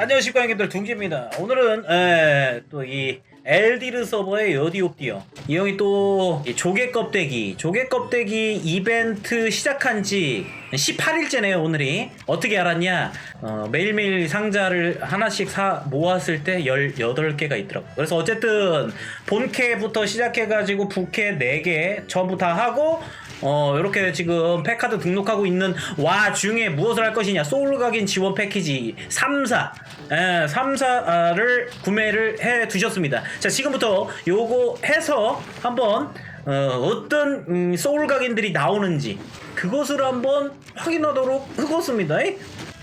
안녕하십니까 형님들. 둥지입니다. 오늘은 또 이 엘디르 서버의 여디옵디어. 이 형이 또 이 조개 껍데기 조개 껍데기 이벤트 시작한 지 18일째네요 오늘이. 어떻게 알았냐? 어, 매일매일 상자를 하나씩 사 모았을 때 18개가 있더라고. 그래서 어쨌든 본캐부터 시작해가지고 부캐 4개 전부 다 하고 어 이렇게 지금 팩카드 등록하고 있는 와 중에 무엇을 할 것이냐? 소울 각인 지원 패키지 3사. 예, 3사를 구매를 해 두셨습니다. 자 지금부터 요거 해서 한번 어, 떤 음, 소울 각인들이 나오는지 그것을 한번 확인하도록 하겠습니다.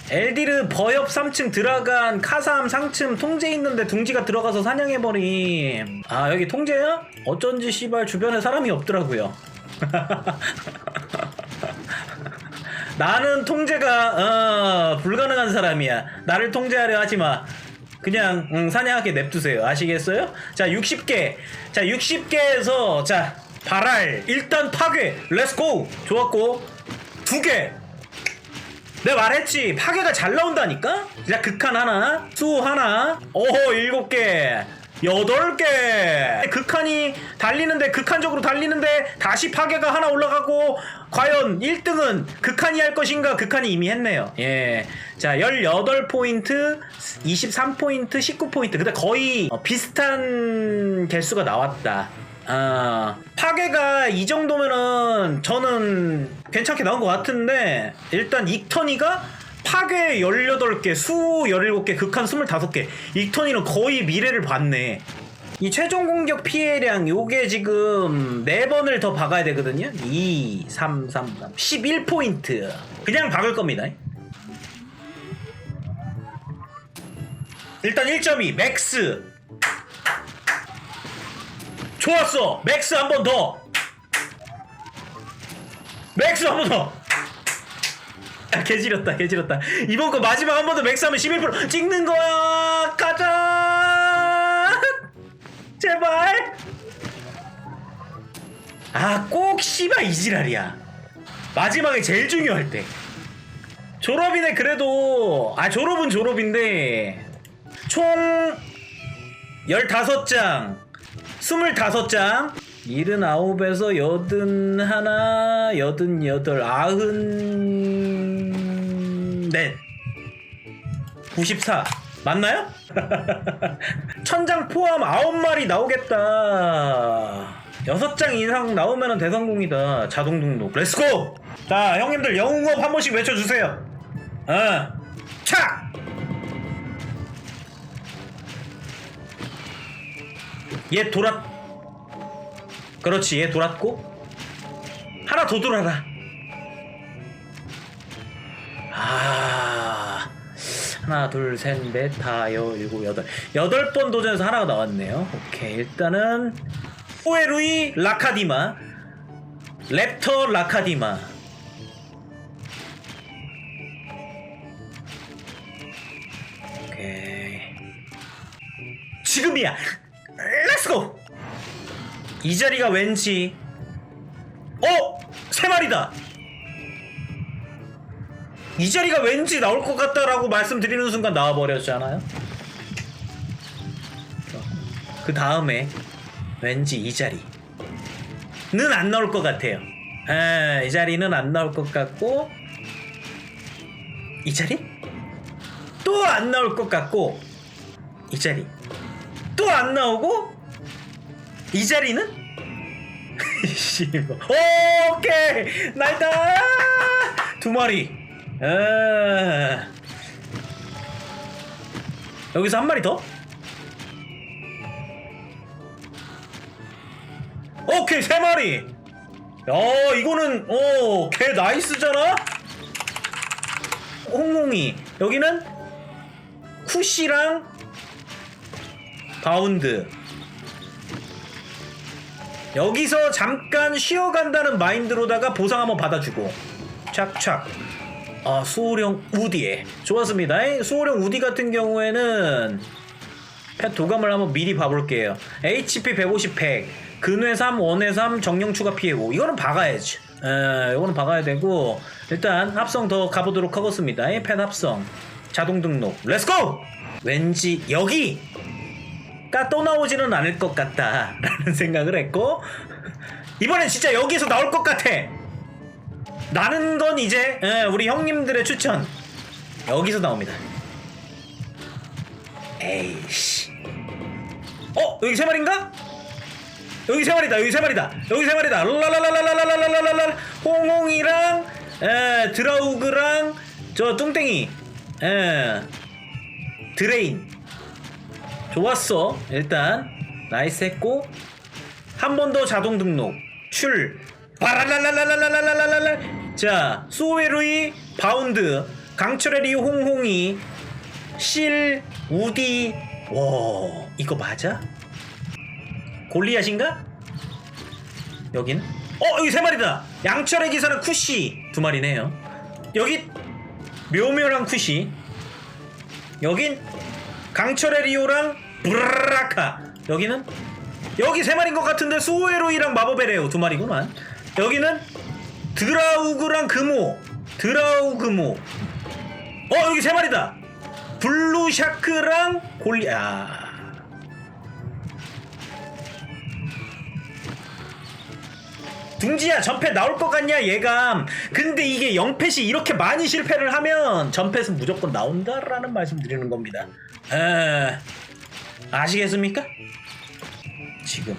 엘디르 버협 3층 들어간 카삼 상층 통제 있는데 둥지가 들어가서 사냥해버림. 아 여기 통제야? 어쩐지 씨발 주변에 사람이 없더라고요 나는 통제가 어, 불가능한 사람이야. 나를 통제하려 하지 마. 그냥 음, 사냥하게 냅두세요. 아시겠어요? 자, 60개. 자, 60개에서 자, 발알 일단 파괴. 렛츠고. 좋았고. 두 개. 내가 말했지. 파괴가 잘 나온다니까? 자, 극한 하나, 수 하나, 오호, 일곱 개. 여덟 개 극 한이 달리는데 극한 적으로 달리는데 다시 파괴가 하나 올라가고 과연 1등은 극한이 할 것인가? 극한이 이미 했네요. 예 자 18포인트 23포인트 19포인트. 근데 거의 어, 비슷한 개수가 나왔다. 아, 파괴가 이 정도면은 저는 괜찮게 나온 것 같은데 일단 익터니가 파괴 18개, 수 17개, 극한 25개. 익터니는 거의 미래를 봤네. 이 최종 공격 피해량 요게 지금 4번을 더 박아야 되거든요. 2, 3, 3, 3. 11포인트. 그냥 박을 겁니다. 일단 1.2 맥스. 좋았어. 맥스 한 번 더. 맥스 한 번 더. 아, 개지렸다 개지렸다 이번 거 마지막 한 번 더 맥스 하면 11% 찍는 거야 가자 제발. 아 꼭 씨발 이지랄이야. 마지막에 제일 중요할 때. 졸업이네 그래도. 아 졸업은 졸업인데. 총 15장 25장 79에서 81, 88, 94 94 맞나요? 천장 포함 9마리 나오겠다. 6장 이상 나오면 대성공이다. 자동 등록. 렛츠고! 자 형님들 영웅업 한 번씩 외쳐주세요. 어. 차! 얘 돌아 그렇지 얘 돌았고 하나 더 돌아라 하나 둘 셋 넷 다 여 일곱 여덟. 여덟 번 도전해서 하나가 나왔네요. 오케이 일단은 호에루이 라카디마. 랩터 라카디마. 오케이. 지금이야. 렛츠고 이 자리가 왠지 어? 세 마리다 이 자리가 왠지 나올 것 같다라고 말씀드리는 순간 나와버렸잖아요. 그 다음에 왠지 이 자리는 안 나올 것 같아요. 에, 이 자리는 안 나올 것 같고 이 자리? 또 안 나올 것 같고 이 자리. 또 안 나오고 이 자리는? 오케이! 날다 두 마리 아. 여기서 한 마리 더? 오케이 세 마리. 야 이거는 오개 나이스잖아? 홍홍이. 여기는 쿠시랑 바운드. 여기서 잠깐 쉬어간다는 마인드로다가 보상 한번 받아주고. 착착 아 수호령 우디에. 좋았습니다. 수호령 우디 같은 경우에는 펫 도감을 한번 미리 봐볼게요. HP 150 100 근회 3 원회 3 정령 추가 피해 5 이거는 박아야지. 에, 이거는 박아야 되고 일단 합성 더 가보도록 하겠습니다. 펫 합성. 자동 등록. 렛츠고 왠지 여기 가 또 나오지는 않을 것 같다 라는 생각을 했고 이번엔 진짜 여기서 나올 것 같아. 나는 건 이제 예, 우리 형님들의 추천 여기서 나옵니다. 에이씨. 어 여기 세 마리인가? 여기 세 마리다 여기 세 마리다 여기 세 마리다 랄랄랄랄랄랄랄랄랄 홍홍이랑 에, 드라우그랑 저 뚱땡이 에, 드레인 좋았어 일단 나이스 했고 한 번 더 자동 등록 출 바랄랄랄랄랄랄랄랄랄 자 소웨루이 바운드 강철에리 홍홍이 실 우디 와 이거 맞아? 골리앗인가? 여긴? 어 여기 세 마리다! 양철의 기사는 쿠시 두 마리네요. 여기 묘묘랑 쿠시. 여긴 강철의 리오랑 브라라카. 여기는? 여기 세 마리인 것 같은데 소에로이랑 마법의 레오 두 마리구만. 여기는 드라우그랑 금오 드라우그모. 어 여기 세 마리다. 블루샤크랑 골리 아. 둥지야 전패 나올 것 같냐 예감. 근데 이게 영패시 이렇게 많이 실패를 하면 전패는 무조건 나온다라는 말씀 드리는 겁니다. 에... 아시겠습니까? 지금.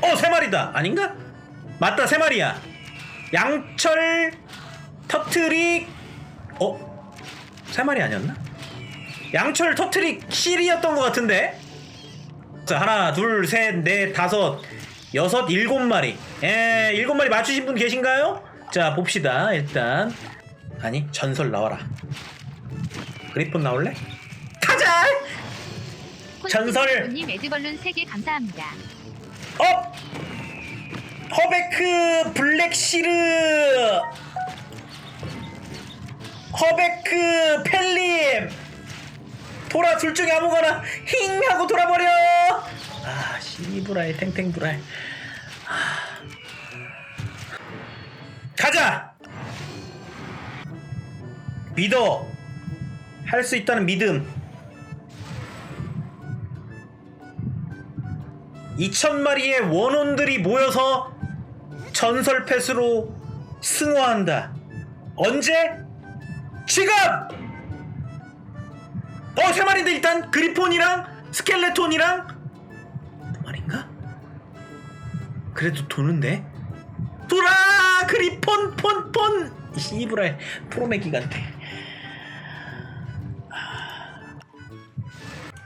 어 세 마리다. 아닌가? 맞다 세 마리야 양철 터트릭 어? 세 마리 아니었나? 양철 터트릭 실이었던 것 같은데 자 하나 둘 셋 넷 다섯 여섯 일곱 마리 에 일곱 마리 맞추신 분 계신가요? 자 봅시다 일단 아니 전설 나와라 그리폰 나올래? 가자 전설! 님 에드벌룬 3개 감사합니다. 업 허베크 블랙시르. 허베크 펠림. 돌아 둘 중에 아무거나 힝 하고 돌아버려. 아 씨브라이 탱탱브라이. 아. 가자! 믿어. 할 수 있다는 믿음. 2천마리의 원혼들이 모여서 전설 패스로 승화한다. 언제? 지금! 어, 세 마리인데 일단 그리폰이랑 스켈레톤이랑 두 마리인가? 그래도 도는데? 돌아! 그리폰 폰 폰! 이브라의 프로메 기간테.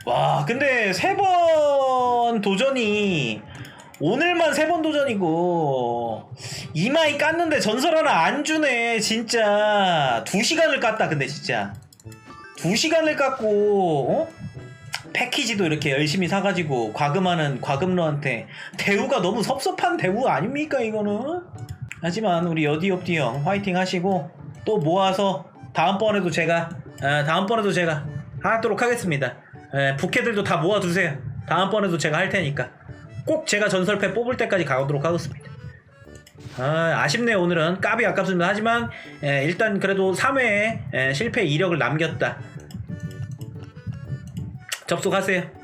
와 근데 세 번 도전이 오늘만 세 번 도전이고 이마이 깠는데 전설 하나 안 주네 진짜. 두 시간을 깠다 근데 진짜. 두 시간을 깠고 어? 패키지도 이렇게 열심히 사가지고 과금하는 과금러한테 대우가 너무 섭섭한 대우 아닙니까 이거는? 하지만 우리 여디옵디 형 화이팅 하시고 또 모아서 다음번에도 제가 아, 다음번에도 제가 하도록 하겠습니다. 예, 부캐들도 다 모아두세요. 다음번에도 제가 할 테니까 꼭 제가 전설패 뽑을 때까지 가도록 하겠습니다. 아, 아쉽네요 오늘은. 까비 아깝습니다. 하지만 예, 일단 그래도 3회에 실패 이력을 남겼다. 접속하세요